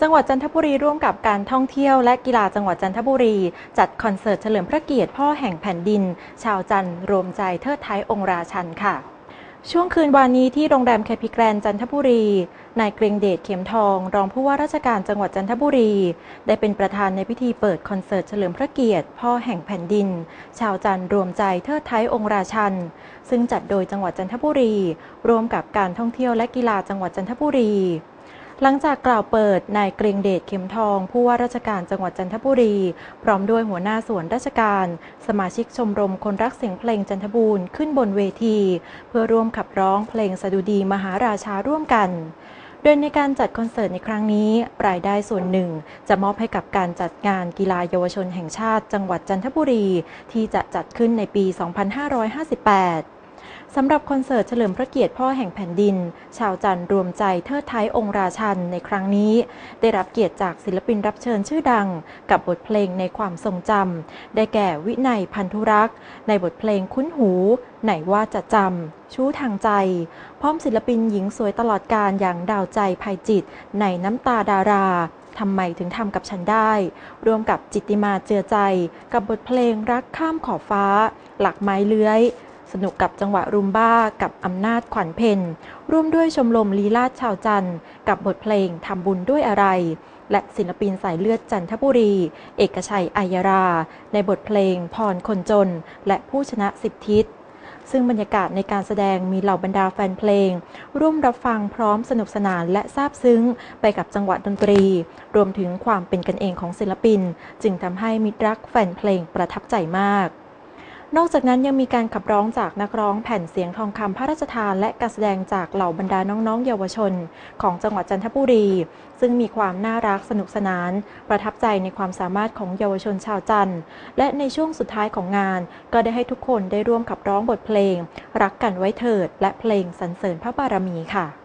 จังหวัดจันทบุรีร่วมกับการท่องเที่ยวและกีฬาจังหวัดจันทบุรี จัดคอนเสิร์ตเฉลิมพระเกียรติพ่อแห่งแผ่นดิน ชาวจันทร์รวมใจเทิดไทยองค์ราชันค่ะ ช่วงคืนวานนี้ที่โรงแรมแคปิแกรนจันทบุรีนายเกรงเดชเข็มทอง รองผู้ว่าราชการจังหวัดจันทบุรี ได้เป็นประธานในพิธีเปิดคอนเสิร์ตเฉลิมพระเกียรติ พ่อแห่งแผ่นดิน ชาวจันทร์รวมใจเทิดไทยองค์ราชัน ซึ่งจัดโดยจังหวัดจันทบุรี ร่วมกับการท่องเที่ยวและกีฬาจังหวัดจันทบุรี หลังจากกล่าวเปิดนายเกรงเดชเข็มทองผู้ว่าราชการจังหวัดจันทบุรี พร้อมด้วยหัวหน้าส่วนราชการ สมาชิกชมรมคนรักเสียงเพลงจันทบูรณ์ขึ้นบนเวที เพื่อร่วมขับร้องเพลงสดุดีมหาราชาร่วมกันโดยในการจัดคอนเสิร์ตในครั้งนี้ รายได้ส่วนหนึ่ง จะมอบให้กับการจัดงานกีฬาเยาวชนแห่งชาติ จังหวัดจันทบุรี ที่จะจัดขึ้นในปี 2558 สำหรับคอนเสิร์ตเฉลิมพระเกียรติพ่อแห่งแผ่นดิน ชาวจันทร์รวมใจเทิดไทยองค์ราชันในครั้งนี้ ได้รับเกียรติจากศิลปินรับเชิญชื่อดัง กับบทเพลงในความทรงจำได้แก่วินัยพันธุรักษ์ ในบทเพลงคุ้นหู ไหนว่าจะจำชู้ทางใจ พร้อมศิลปินหญิงสวยตลอดการอย่างดาวใจภัยจิต ในน้ำตาดาราทำไมถึงทำกับฉันได้รวมกับจิตติมาเจือใจ กับบทเพลงรักข้ามขอบฟ้า หลักไม้เลื้อย สนุกกับจังหวะรุมบ้ากับอำนาจขวัญเพนร่วมด้วยชมรมลีลาดชาวจันทร์ กับบทเพลงทำบุญด้วยอะไร และศิลปินสายเลือดจันทบุรี เอกชัยอายรา ในบทเพลงพรคนจน และผู้ชนะสิบทิศซึ่งบรรยากาศในการแสดงมีเหล่าบรรดาแฟนเพลง ร่วมรับฟังพร้อมสนุกสนานและซาบซึ้งไปกับจังหวะดนตรี รวมถึงความเป็นกันเองของศิลปิน จึงทำให้มิตรรักแฟนเพลงประทับใจมาก นอกจากนั้นยังมีการขับร้องจากนักร้องแผ่นเสียงทองคำพระราชทาน และการแสดงจากเหล่าบรรดาน้องๆ เยาวชน ของจังหวัดจันทบุรี ซึ่งมีความน่ารักสนุกสนาน ประทับใจในความสามารถของเยาวชนชาวจันทร์และในช่วงสุดท้ายของงาน ก็ได้ให้ทุกคนได้ร่วมขับร้องบทเพลง รักกันไว้เถิด และเพลงสรรเสริญพระบารมีค่ะ